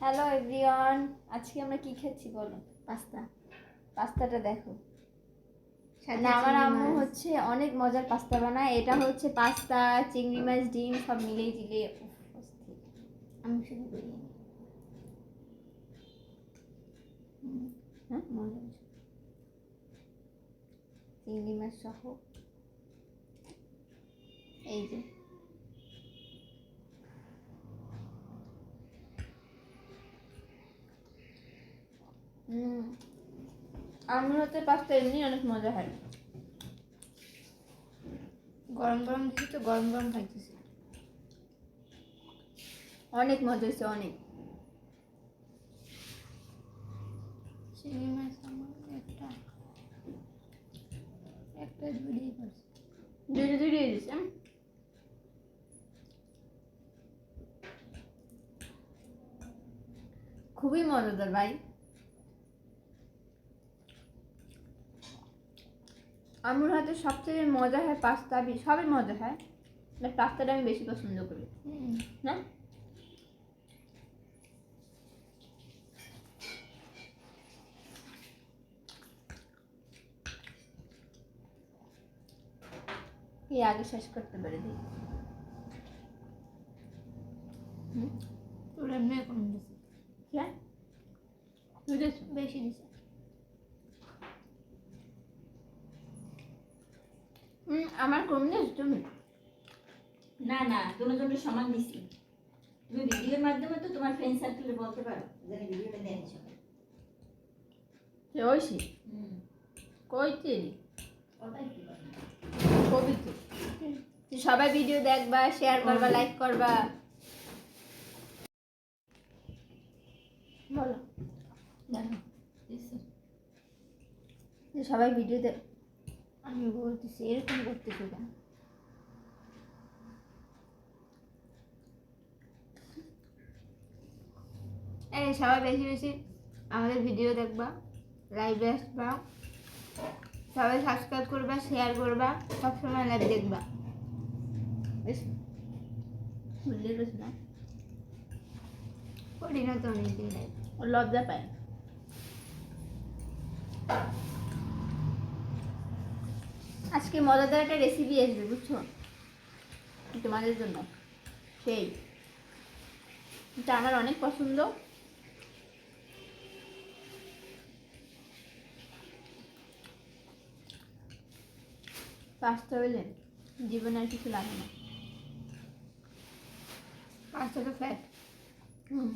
Hello everyone আজকে আমরা কি খাচ্ছি বলো? পাস্তা। পাস্তাটা দেখো। না আমার আম্মু হচ্ছে অনেক মজার পাস্তা বানায়। এটা হচ্ছে পাস্তা চিংড়ি মাছ ডিম সব মিলিয়ে অস্থির। আমি শুধু হ্যাঁ মজা চিংড়ি মাছ সহ। এই যে। আমার হাতে পাস্তা এমনি অনেক মজা হয়। গরম গরম দিচ্ছি তো গরম গরম খাইতেছি। অনেক মজা হয়েছে অনেক। চিংড়ি মাছ আমার একটা দিয়েছে খুবই মজাদার ভাই। আমার হাতে সবচেয়ে মজা হয় পাস্তা বি- সবই মজা হয়। বাট পাস্তাটা আমি বেশি পছন্দ করি। না? এই আগে শেষ করতে পারে দিই তোর এমনি কম দিছি হ্যাঁ? বেশি দিছে হুম আমার কম দিয়েছ তুমি? না না দুজনকে সমান দিছি। তুমি ভিডিওর মাধ্যমে তো তোমার ফ্রেন্ড সার্কেলে বলতে পারো যে ভিডিওটা দেখছি। সে ওইছি হুম। কই চিনি ওটাই কি বলে। কবি তো সবাই ভিডিও দেখবা শেয়ার করবা লাইক করবা। বলো। সবাই ভিডিও দেখ আমি বলতেছি, এরকম করতেছি কেন? এই সবাই বেশি বেশি আমাদের ভিডিও দেখবা লাইভে আসবা, সবাই সাবস্ক্রাইব করবা শেয়ার করবা, সবসময় লাইভ দেখবা। না করি না? তো অনেকদিন লাইভ লজ্জা পায় আজকে মজাদার একটা রেসিপি আসবে, বুঝছ? তোমাদের জন্য। সেই। এটা আমার অনেক পছন্দ। পাস্তা হইলে জীবনে আর কিছু লাগে না। পাঁচটা তো ফ্যাট হুম।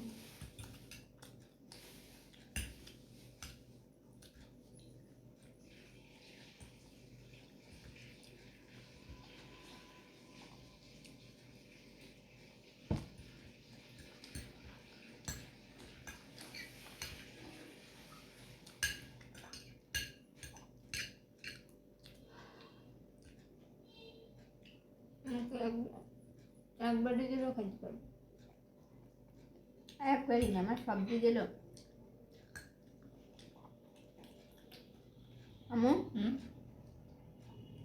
আমাকে একবার দিলেও খাইতে পারব। একবারই না আমার সবজি দিল। আমু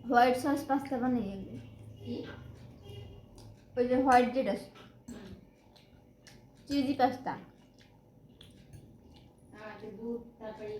হোয়াইট সস পাস্তা বানিয়ে ওই যে হোয়াইট যেটা চিজি পাস্তা। আমাকে দুধ তারপরে